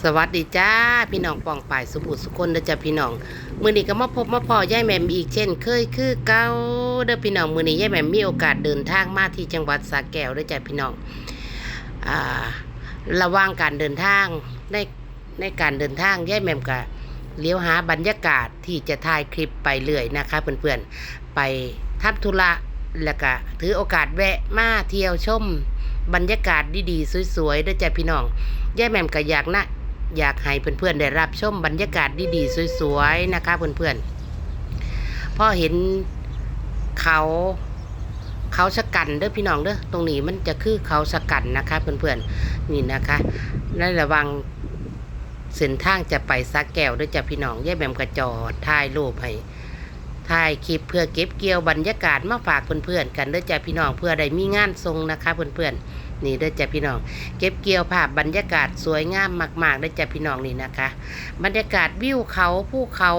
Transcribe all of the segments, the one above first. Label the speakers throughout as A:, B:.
A: สวัสดีจ้าพี่น้องปองป่ายสุบุสุคนเด้อจ้าพี่น้องมือนี้ก็มาพบมาพอย่ายแหม่มอีกเช่น เคยคือเก่าเด้อพี่น้องมือนี้ย่ายแหม่มมีโอกาสเดินทางมาที่จังหวัดสระแก้วเด้อจ้าพี่น้องอ่าระหว่างการเดินทางในในการเดินทางย่ายแหม่มก็เลี้ยวหาบรรยากาศที่จะถ่ายคลิปไปเรื่อยนะคะเพื่อนๆไปทำธุระแล้วก็ถือโอกาสแวะมาเที่ยวชมบรรยากาศดีๆสวยๆเด้อจ้าพี่น้องย่ายแหม่มก็อยากนะ อยากให้เพื่อนๆได้รับชมบรรยากาศดีๆสวยๆนะคะ เพื่อนๆพอเห็นเขาเขาสกันเด้อพี่น้องเด้อตรงนี้มันจะคือเขาสกันนะคะเพื่อนๆนี่นะคะในระวังเส้นทางจะไปสักแก้วเด้วยจ้ะพี่น้องย่ายแบมกระจอดถ่ายรูปให้ถ่ายคลิปเพื่อเก็บเกี่ยวบรรยากาศมาฝากเพื่อนๆกันเด้อจ้ะพี่น้องเพื่อได้มีงานทรงนะคะเพื่อนๆ นี่เด้อจ้ะพี่น้อง เก็บเกี่ยวภาพบรรยากาศสวยงามมากๆได้จ้ะพี่น้องนี่นะคะ บรรยากาศวิวเขาภูเขา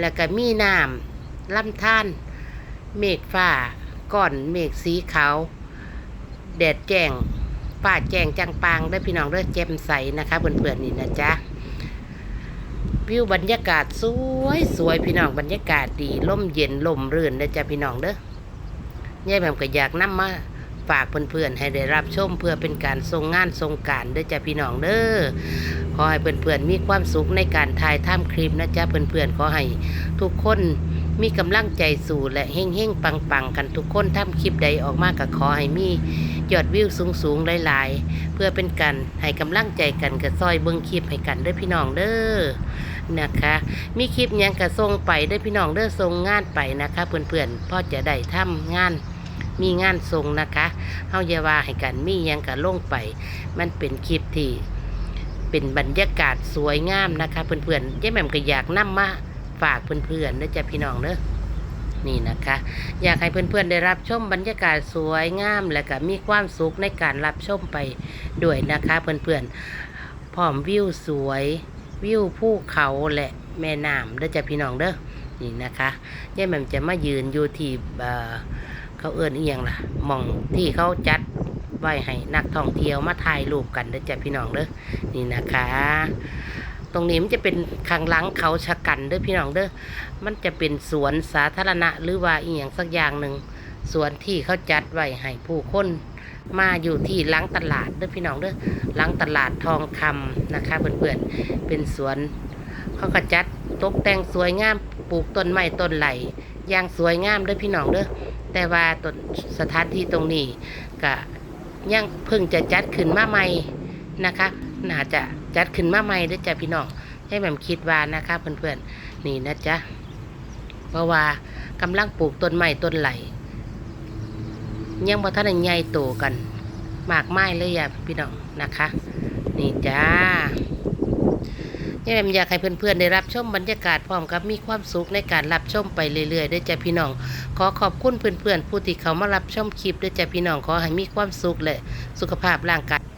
A: แล้วก็มีน้ำลำธารเมฆฟ้าก้อนเมฆสีขาวแดดแจ้งฟ้าแจ้งจังปางได้พี่น้องเด้อแจ่มใสนะคะเพื่อนๆนี่นะจ๊ะวิวบรรยากาศสวยสวยพี่น้องบรรยากาศดีล่มเย็นลมรื่นได้จ้ะพี่น้องเด้อยายแหม่มก็อยากนํมา ฝากเพื่อนๆให้ได้รับชมเพื่อเป็นการทรงงานทรงการเด้อจ้ะพี่น้องเด้อขอให้เพื่อนๆมีความสุขในการถ่ายทำคลิปนะจ๊ะเพื่อนๆขอให้ทุกคนมีกำลังใจสู่และเฮ่งๆ ปังๆ กันทุกคนทำคลิปใดออกมาก็ขอให้มียอดวิวสูงๆหลายๆ เพื่อเป็นการให้กำลังใจกันกับซอยเบิ้งคลิปให้กันด้อพี่น้องเด้อนะคะ มีคลิปยังกระทรงไปด้อพี่น้องเด้อทรงงานไปนะคะ เพื่อนๆพ่อจะได้ทำงาน มีงานทรงนะคะเฮาอย่าว่าให้กันมียังกันลงไป มันเป็นคลิปที่เป็นบรรยากาศสวยงามนะคะ เพื่อนๆยายแหม่มก็อยากนํมาฝากเพื่อนๆนะจ๊ะพี่น้องเนอะนี่นะคะ อยากให้เพื่อนๆได้รับชมบรรยากาศสวยงาม และก็มีความสุขในการรับชมไปด้วยนะคะเพื่อนๆพร้อมวิวสวยวิวภูเขาและแม่น้ำเด้อจ้ะพี่น้องเด้อนี่นะคะยายแหม่มจะมายืนอยู่ที่ เขาเอื้อนเอียงล่ะมองที่เขาจัดไว้ให้นักท่องเที่ยวมาถ่ายรูปกันเด้อจ้ะพี่น้องเด้อนี่นะคะ ตรงนี้มันจะเป็นข้างหลังเขาชะกันเด้อพี่น้องเด้อมันจะเป็นสวนสาธารณะหรือว่าอีหยังสักอย่างหนึ่งสวนที่เขาจัดไว้ให้ผู้คนมาอยู่ที่หลังตลาดเด้อพี่น้องเด้อหลังตลาดทองคำนะคะเพื่อนๆเป็นสวนเขาก็จัดตกแต่งสวยงามปลูกต้นไม้ต้นไหลอย่างสวยงามเด้อพี่น้องเด้อ แต่ว่าต้นสถานที่ตรงนี้ก็ยังเพิ่งจะจัดขึ้นมาใหม่นะคะ น่าจะจัดขึ้นมาใหม่ด้วยจ้ะพี่น้องให้แบบคิดว่านะคะเพื่อนๆนี่นะจ๊ะเพราะว่ากำลังปลูกต้นไม้ต้นไหลยังบ่ทันใหญ่โตกันมากไม้เลยอะพี่น้องนะคะ นี่จ้า ยายแหม่มอยากให้เพื่อนๆได้รับชมบรรยากาศพร้อมกับมีความสุขในการรับชมไปเรื่อยๆด้วยจ้ะพี่น้อง ขอขอบคุณเพื่อนๆผู้ที่เขามารับชมคลิปด้วยจ้ะพี่น้องขอให้มีความสุขและสุขภาพร่างกาย